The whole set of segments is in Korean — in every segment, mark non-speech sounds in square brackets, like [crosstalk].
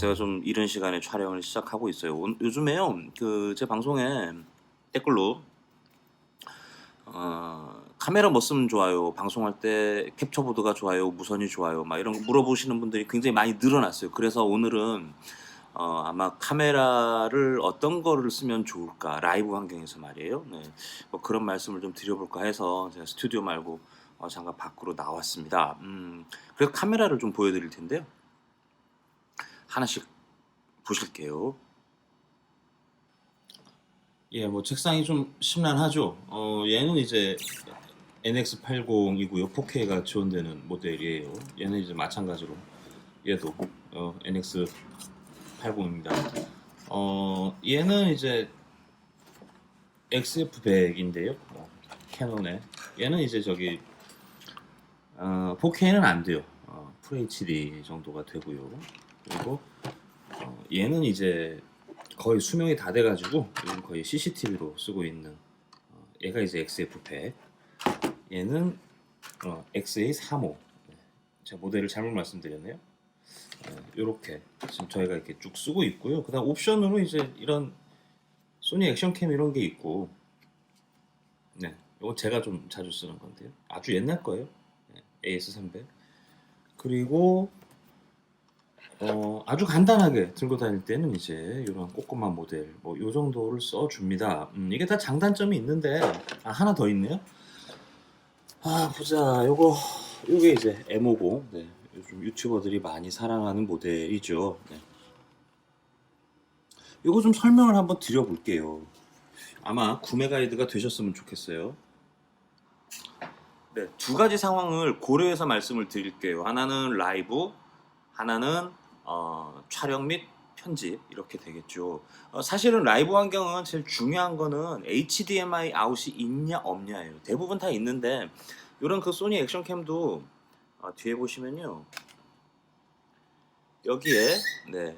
제가 좀 이른 시간에 촬영을 시작하고 있어요. 오- 요즘에요, 그 제 방송에 댓글로 어, 카메라 뭐 쓰면 좋아요, 방송할 때 캡처 보드가 좋아요, 무선이 좋아요, 막 이런 거 물어보시는 분들이 굉장히 많이 늘어났어요. 그래서 오늘은 어, 아마 카메라를 어떤 거를 쓰면 좋을까 라이브 환경에서 말이에요. 네, 뭐 그런 말씀을 좀 드려볼까 해서 제가 스튜디오 말고 어, 잠깐 밖으로 나왔습니다. 음, 그래서 카메라를 좀 보여드릴 텐데요. 하나씩 보실게요. 예, 뭐 책상이 좀 심란하죠. 어, 얘는 이제 NX80이고요. 4K가 지원되는 모델이에요. 얘는 이제 마찬가지로 얘도 어, NX80입니다. 어, 얘는 이제 XF100인데요. 어, 캐논의 얘는 이제 저기 어, 4K는 안 돼요. 어, FHD 정도가 되고요. 그리고 어, 얘는 이제 거의 수명이 다 돼가지고 얘는 거의 CCTV로 쓰고 있는 어, 얘가 이제 XF100 얘는 어, XA35 네. 제가 모델을 잘못 말씀드렸네요. 이렇게 지금 저희가 이렇게 쭉 쓰고 있고요. 그 다음 옵션으로 이제 이런 소니 액션캠 이런 게 있고. 네 이거 제가 좀 자주 쓰는 건데요. 아주 옛날 거예요. 네, AS300 그리고 어, 아주 간단하게 들고 다닐 때는 이제 이런 꼬꼬마 모델 뭐요 정도를 써줍니다. 음, 이게 다 장단점이 있는데 아 하나 더 있네요. 아 보자 요거 요게 이제 M50 네, 요즘 유튜버들이 많이 사랑하는 모델이죠. 네. 요거 좀 설명을 한번 드려볼게요. 아마 구매 가이드가 되셨으면 좋겠어요. 네, 두 가지 상황을 고려해서 말씀을 드릴게요. 하나는 라이브, 하나는 어, 촬영 및 편집 이렇게 되겠죠. 어, 사실은 라이브 환경은 제일 중요한 거는 HDMI 아웃이 있냐 없냐예요. 대부분 다 있는데 이런 그 소니 액션캠도 어, 뒤에 보시면요. 여기에 네,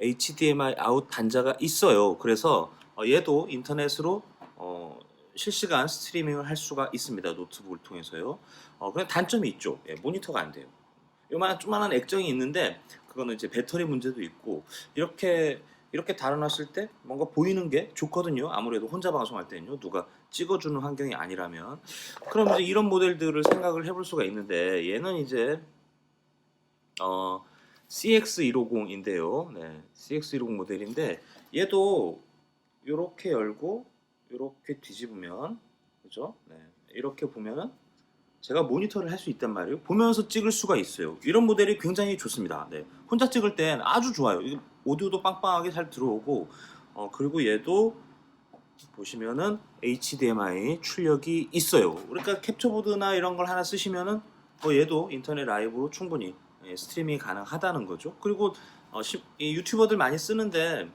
HDMI 아웃 단자가 있어요. 그래서 어, 얘도 인터넷으로 어, 실시간 스트리밍을 할 수가 있습니다. 노트북을 통해서요. 어, 그냥 단점이 있죠. 예, 모니터가 안 돼요. 요만한 조만한 액정이 있는데 그거는 이제 배터리 문제도 있고 이렇게 이렇게 달아놨을 때 뭔가 보이는 게 좋거든요. 아무래도 혼자 방송할 때는요. 누가 찍어주는 환경이 아니라면 그럼 이제 이런 모델들을 생각을 해볼 수가 있는데 얘는 이제 어 CX150인데요. 네, CX150 모델인데 얘도 이렇게 열고 이렇게 뒤집으면 그죠? 네, 이렇게 보면은 제가 모니터를 할 수 있단 말이에요. 보면서 찍을 수가 있어요. 이런 모델이 굉장히 좋습니다. 네. 혼자 찍을 땐 아주 좋아요. 오디오도 빵빵하게 잘 들어오고, 어, 그리고 얘도 보시면은 HDMI 출력이 있어요. 그러니까 캡처보드나 이런 걸 하나 쓰시면은 어, 얘도 인터넷 라이브로 충분히 예, 스트리밍이 가능하다는 거죠. 그리고 어, 시- 이 유튜버들 많이 쓰는데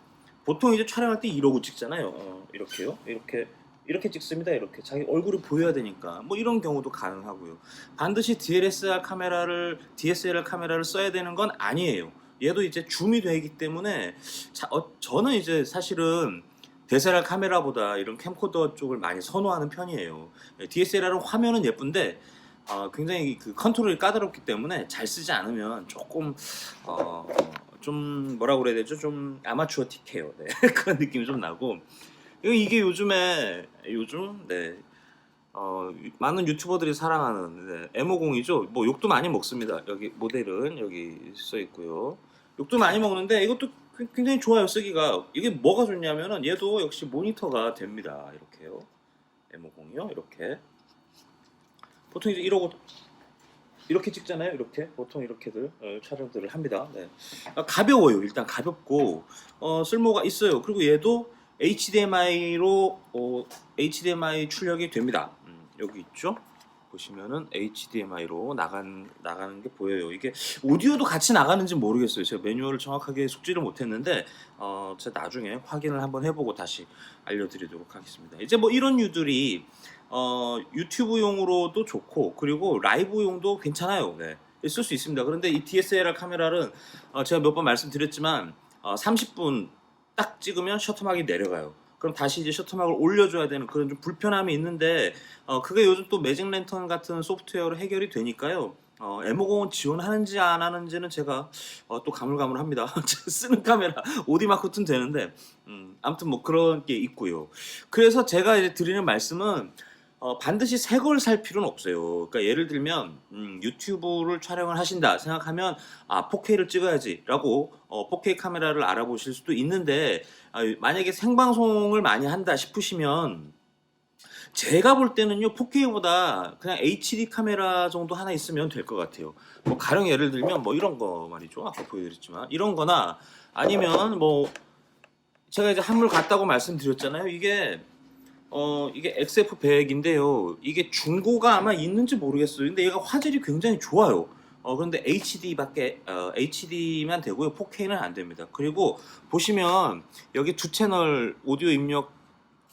보통 이제 촬영할 때 이러고 찍잖아요. 어, 이렇게요. 이렇게 이렇게 찍습니다. 이렇게 자기 얼굴이 보여야 되니까 뭐 이런 경우도 가능하고요. 반드시 DSLR 카메라를 DSLR 카메라를 써야 되는 건 아니에요. 얘도 이제 줌이 되기 때문에 자, 어, 저는 이제 사실은 DSLR 카메라보다 이런 캠코더 쪽을 많이 선호하는 편이에요. DSLR은 화면은 예쁜데 어, 굉장히 그 컨트롤이 까다롭기 때문에 잘 쓰지 않으면 조금 어, 좀 뭐라 그래야 되죠? 좀 아마추어 틱해요. 네. [laughs] 그런 느낌이 좀 나고 이게 요즘에 요즘 네. 어, 유- 많은 유튜버들이 사랑하는 네, M50이죠. 뭐 욕도 많이 먹습니다. 여기 모델은 여기 써 있고요. 욕도 많이 먹는데 이것도 굉- 굉장히 좋아요 쓰기가. 이게 뭐가 좋냐면은 얘도 역시 모니터가 됩니다. 이렇게요. M50이요. 이렇게. 보통 이제 이러고 이렇게 찍잖아요. 이렇게 보통 이렇게들 어, 촬영들을 합니다. 네. 아, 가벼워요. 일단 가볍고 어, 쓸모가 있어요. 그리고 얘도 HDMI로 어, HDMI 출력이 됩니다. 음, 여기 있죠? 보시면은 HDMI로 나간 나가는 게 보여요. 이게 오디오도 같이 나가는지 모르겠어요. 제가 매뉴얼을 정확하게 숙지를 못했는데 어, 제가 나중에 확인을 한번 해보고 다시 알려드리도록 하겠습니다. 이제 뭐 이런 유들이 어, 유튜브용으로도 좋고 그리고 라이브용도 괜찮아요. 네. 쓸 수 있습니다. 그런데 이 DSLR 카메라는 어, 제가 몇 번 말씀드렸지만 어, 30분 딱 찍으면 셔터막이 내려가요. 그럼 다시 이제 셔터막을 올려줘야 되는 그런 좀 불편함이 있는데 어, 그게 요즘 또 매직 랜턴 같은 소프트웨어로 해결이 되니까요. 어, M50은 지원하는지 안 하는지는 제가 어, 또 가물가물합니다. [laughs] 쓰는 카메라 오디 마크는 되는데 음, 아무튼 뭐 그런 게 있고요. 그래서 제가 이제 드리는 말씀은 어, 반드시 새 걸 살 필요는 없어요. 그러니까 예를 들면 음, 유튜브를 촬영을 하신다 생각하면 아 4K를 찍어야지라고 어, 4K 카메라를 알아보실 수도 있는데 아, 만약에 생방송을 많이 한다 싶으시면 제가 볼 때는요 4K보다 그냥 HD 카메라 정도 하나 있으면 될 것 같아요. 뭐 가령 예를 들면 뭐 이런 거 말이죠. 아까 보여드렸지만 이런 거나 아니면 뭐 제가 이제 한물 갔다고 말씀드렸잖아요. 이게 어 이게 XF100인데요. 이게 중고가 아마 있는지 모르겠어요. 근데 얘가 화질이 굉장히 좋아요. 어 그런데 HD밖에 어, HD만 되고요. 4K는 안 됩니다. 그리고 보시면 여기 두 채널 오디오 입력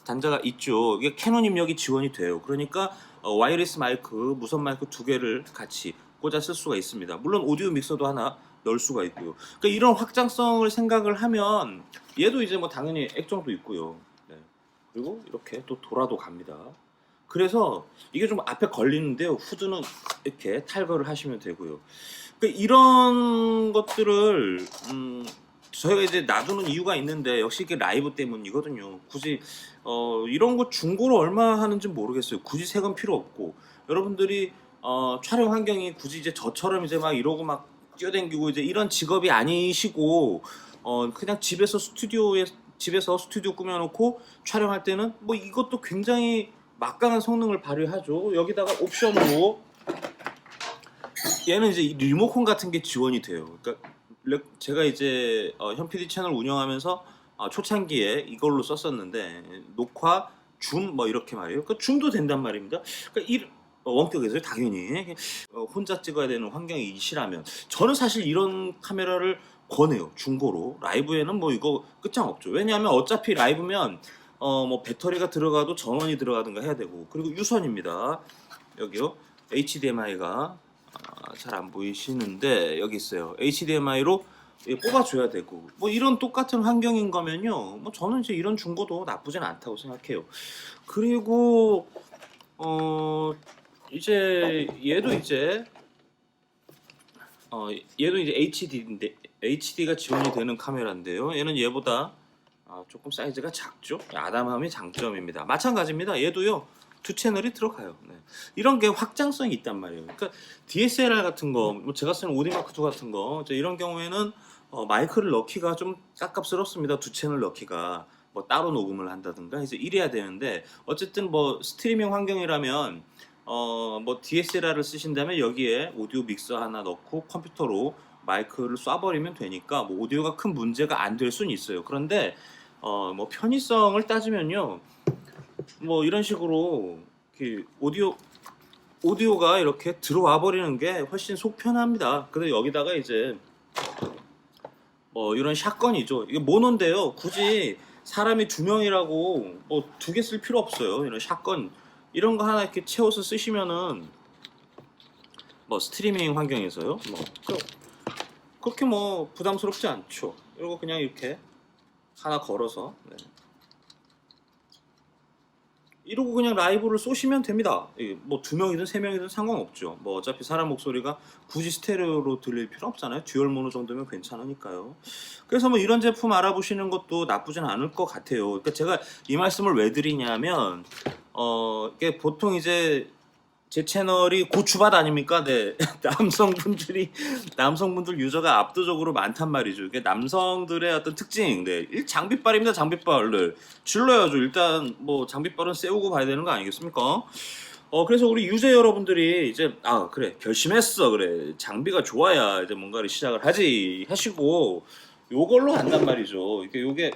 단자가 있죠. 이게 캐논 입력이 지원이 돼요. 그러니까 어, 와이어리스 마이크, 무선 마이크 두 개를 같이 꽂아 쓸 수가 있습니다. 물론 오디오 믹서도 하나 넣을 수가 있고요. 그러니까 이런 확장성을 생각을 하면 얘도 이제 뭐 당연히 액정도 있고요. 네. 그리고 이렇게 또 돌아도 갑니다. 그래서 이게 좀 앞에 걸리는데요. 후드는 이렇게 탈거를 하시면 되고요. 그러니까 이런 것들을 음, 저희가 이제 놔두는 이유가 있는데 역시 이게 라이브 때문이거든요. 굳이 어, 이런 거 중고로 얼마 하는지 모르겠어요. 굳이 색은 필요 없고 여러분들이 어, 촬영 환경이 굳이 이제 저처럼 이제 막 이러고 막 뛰어댕기고 이제 이런 직업이 아니시고 어, 그냥 집에서 스튜디오에 집에서 스튜디오 꾸며놓고 촬영할 때는 뭐 이것도 굉장히 막강한 성능을 발휘하죠. 여기다가 옵션으로 얘는 이제 이 리모컨 같은 게 지원이 돼요. 그러니까 레- 제가 이제 어, 현 PD 채널 운영하면서 어, 초창기에 이걸로 썼었는데 녹화, 줌 뭐 이렇게 말이에요. 그 줌도 된단 말입니다. 그러니까 이 어, 원격에서 당연히 어, 혼자 찍어야 되는 환경이시라면 저는 사실 이런 카메라를 권해요. 중고로 라이브에는 뭐 이거 끝장 없죠. 왜냐하면 어차피 라이브면 어 뭐 배터리가 들어가도 전원이 들어가든가 해야 되고 그리고 유선입니다. 여기요 HDMI가 아, 잘안 보이시는데 여기 있어요. HDMI로 뽑아줘야 되고 뭐 이런 똑같은 환경인 거면요. 뭐 저는 이제 이런 중고도 나쁘진 않다고 생각해요. 그리고 어 이제 얘도 이제 어 얘도 이제 HD인데 HD가 지원이 되는 카메라인데요. 얘는 얘보다 아, 조금 사이즈가 작죠. 아담함이 장점입니다. 마찬가지입니다. 얘도요. 두 채널이 들어가요. 네. 이런 게 확장성이 있단 말이에요. 그러니까 DSLR 같은 거, 뭐 제가 쓰는 오디마크 2 같은 거, 이런 경우에는 어, 마이크를 넣기가 좀 깝깝스럽습니다. 두 채널 넣기가 뭐 따로 녹음을 한다든가 이제 이래야 되는데 어쨌든 뭐 스트리밍 환경이라면 어 뭐 DSLR을 쓰신다면 여기에 오디오 믹서 하나 넣고 컴퓨터로 마이크를 쏴버리면 되니까 뭐 오디오가 큰 문제가 안 될 수는 있어요. 그런데 어 뭐 편의성을 따지면요. 뭐 이런 식으로 오디오 오디오가 이렇게 들어와 버리는 게 훨씬 속 편합니다. 근데 여기다가 이제 뭐 이런 샷건이죠. 이게 모노인데요. 굳이 사람이 두 명이라고 뭐 두 개 쓸 필요 없어요. 이런 샷건 이런 거 하나 이렇게 채워서 쓰시면은 뭐 스트리밍 환경에서요. 뭐 그- 그렇게 뭐 부담스럽지 않죠. 이거 그냥 이렇게 하나 걸어서 네. 이러고 그냥 라이브를 쏘시면 됩니다. 뭐 두 명이든 세 명이든 상관없죠. 뭐 어차피 사람 목소리가 굳이 스테레오로 들릴 필요 없잖아요. 듀얼 모노 정도면 괜찮으니까요. 그래서 뭐 이런 제품 알아보시는 것도 나쁘진 않을 것 같아요. 그러니까 제가 이 말씀을 왜 드리냐면 어 이게 보통 이제 제 채널이 고추밭 아닙니까? 네. [laughs] 남성분들이 남성분들 유저가 압도적으로 많단 말이죠. 이게 남성들의 어떤 특징, 네. 일 장비빨입니다. 장비빨을 질러야죠. 일단 뭐 장비빨은 세우고 봐야 되는 거 아니겠습니까? 어 그래서 우리 유저 여러분들이 이제 아 그래 결심했어 그래 장비가 좋아야 이제 뭔가를 시작을 하지 하시고 요걸로 한단 말이죠. 이게 요게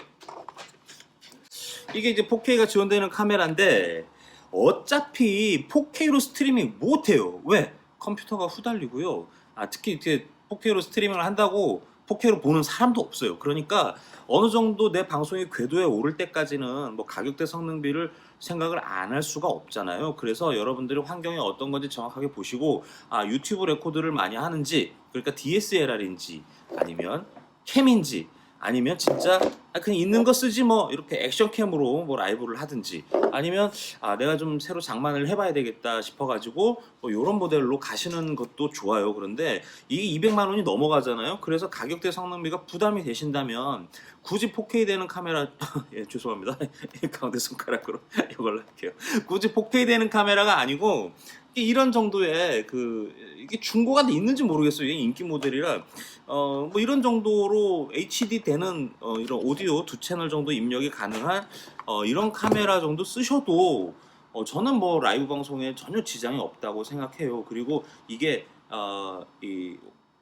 이게 이제 4K가 지원되는 카메라인데 어차피 4K로 스트리밍 못해요. 왜? 컴퓨터가 후달리고요. 아 특히 이렇게 4K로 스트리밍을 한다고 4K로 보는 사람도 없어요. 그러니까 어느 정도 내 방송이 궤도에 오를 때까지는 뭐 가격대 성능비를 생각을 안 할 수가 없잖아요. 그래서 여러분들이 환경이 어떤 건지 정확하게 보시고 아 유튜브 레코드를 많이 하는지 그러니까 DSLR인지 아니면 캠인지 아니면 진짜 아, 그냥 있는 거 쓰지 뭐 이렇게 액션캠으로 뭐 라이브를 하든지 아니면 아 내가 좀 새로 장만을 해봐야 되겠다 싶어가지고 뭐 이런 모델로 가시는 것도 좋아요. 그런데 이게 200만 원이 넘어가잖아요. 그래서 가격대 성능비가 부담이 되신다면 굳이 4K 되는 카메라 [laughs] 예 죄송합니다 [laughs] 가운데 손가락으로 [laughs] 이걸 할게요. 굳이 4K 되는 카메라가 아니고 이런 정도의 그 이게 중고가 있는지 모르겠어요. 인기 모델이라 어 뭐 이런 정도로 HD 되는 어 이런 오디오 두 채널 정도 입력이 가능한 어 이런 카메라 정도 쓰셔도 어 저는 뭐 라이브 방송에 전혀 지장이 없다고 생각해요. 그리고 이게 어 이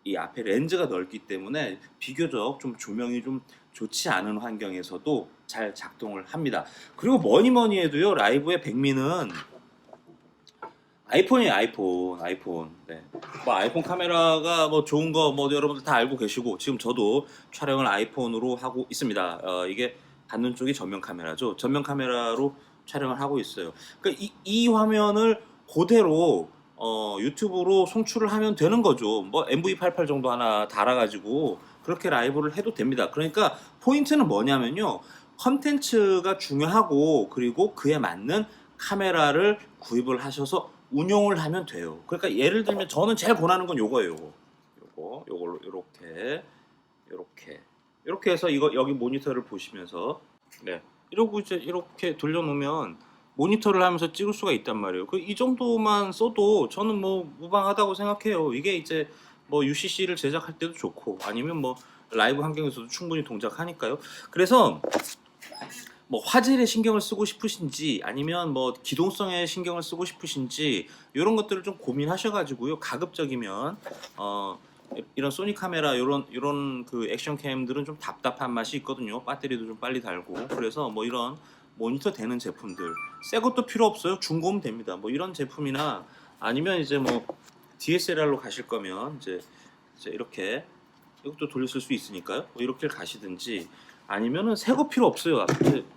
이 앞에 렌즈가 넓기 때문에 비교적 좀 조명이 좀 좋지 않은 환경에서도 잘 작동을 합니다. 그리고 뭐니 뭐니 해도요 라이브의 백미는 아이폰이에요 아이폰 아이폰. 네. 뭐 아이폰 카메라가 뭐 좋은 거 뭐 여러분들 다 알고 계시고 지금 저도 촬영을 아이폰으로 하고 있습니다. 어, 이게 받는 쪽이 전면 카메라죠. 전면 카메라로 촬영을 하고 있어요. 그러니까 이, 이 화면을 그대로 어, 유튜브로 송출을 하면 되는 거죠. 뭐 MV88 정도 하나 달아가지고 그렇게 라이브를 해도 됩니다. 그러니까 포인트는 뭐냐면요. 컨텐츠가 중요하고 그리고 그에 맞는 카메라를 구입을 하셔서 운용을 하면 돼요. 그러니까 예를 들면 저는 제일 권하는 건 요거예요. 요거. 요거 요걸로 요렇게 요렇게 이렇게 해서 이거 여기 모니터를 보시면서 네. 이러고 이제 이렇게 돌려 놓으면 모니터를 하면서 찍을 수가 있단 말이에요. 그 이 정도만 써도 저는 뭐 무방하다고 생각해요. 이게 이제 뭐 UCC를 제작할 때도 좋고 아니면 뭐 라이브 환경에서도 충분히 동작하니까요. 그래서 뭐 화질에 신경을 쓰고 싶으신지 아니면 뭐 기동성에 신경을 쓰고 싶으신지 이런 것들을 좀 고민하셔가지고요. 가급적이면 어 이런 소니 카메라 이런 이런 그 액션 캠들은 좀 답답한 맛이 있거든요. 배터리도 좀 빨리 달고. 그래서 뭐 이런 모니터 되는 제품들. 새 것도 필요 없어요. 중고면 됩니다. 뭐 이런 제품이나 아니면 이제 뭐 DSLR로 가실 거면 이제, 이제 이렇게 이것도 돌렸을 수 있으니까요. 뭐 이렇게 가시든지 아니면은 새 거 필요 없어요.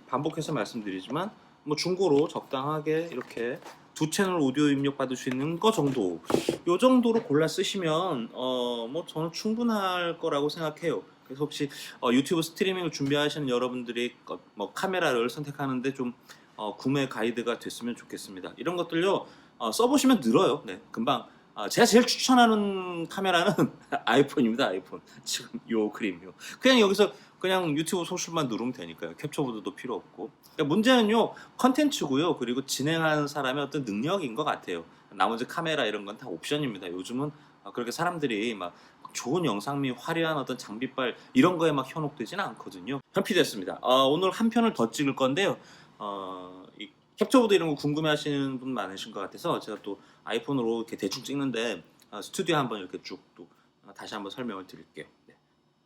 반복해서 말씀드리지만 뭐 중고로 적당하게 이렇게 두 채널 오디오 입력 받을 수 있는 거 정도 요 정도로 골라 쓰시면 어 뭐 저는 충분할 거라고 생각해요. 그래서 혹시 어, 유튜브 스트리밍을 준비하시는 여러분들이 거- 뭐 카메라를 선택하는데 좀 어, 구매 가이드가 됐으면 좋겠습니다. 이런 것들요 어, 써보시면 늘어요. 네, 금방. 아, 제가 제일 추천하는 카메라는 [laughs] 아이폰입니다. 아이폰 지금 요 그림요. 그냥 여기서 그냥 유튜브 소출만 누르면 되니까요. 캡처보드도 필요 없고. 그러니까 문제는요 컨텐츠고요. 그리고 진행하는 사람의 어떤 능력인 것 같아요. 나머지 카메라 이런 건 다 옵션입니다. 요즘은 아, 그렇게 사람들이 막 좋은 영상 및 화려한 어떤 장비빨 이런 거에 막 현혹되지는 않거든요. 현피됐습니다. 어, 오늘 한 편을 더 찍을 건데요. 어, 이 캡처보드 이런 거 궁금해하시는 분 많으신 것 같아서 제가 또 아이폰으로 이렇게 대충 찍는데 어, 스튜디오 한번 이렇게 쭉 또 다시 한번 설명을 드릴게요. 네.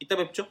이따 뵙죠.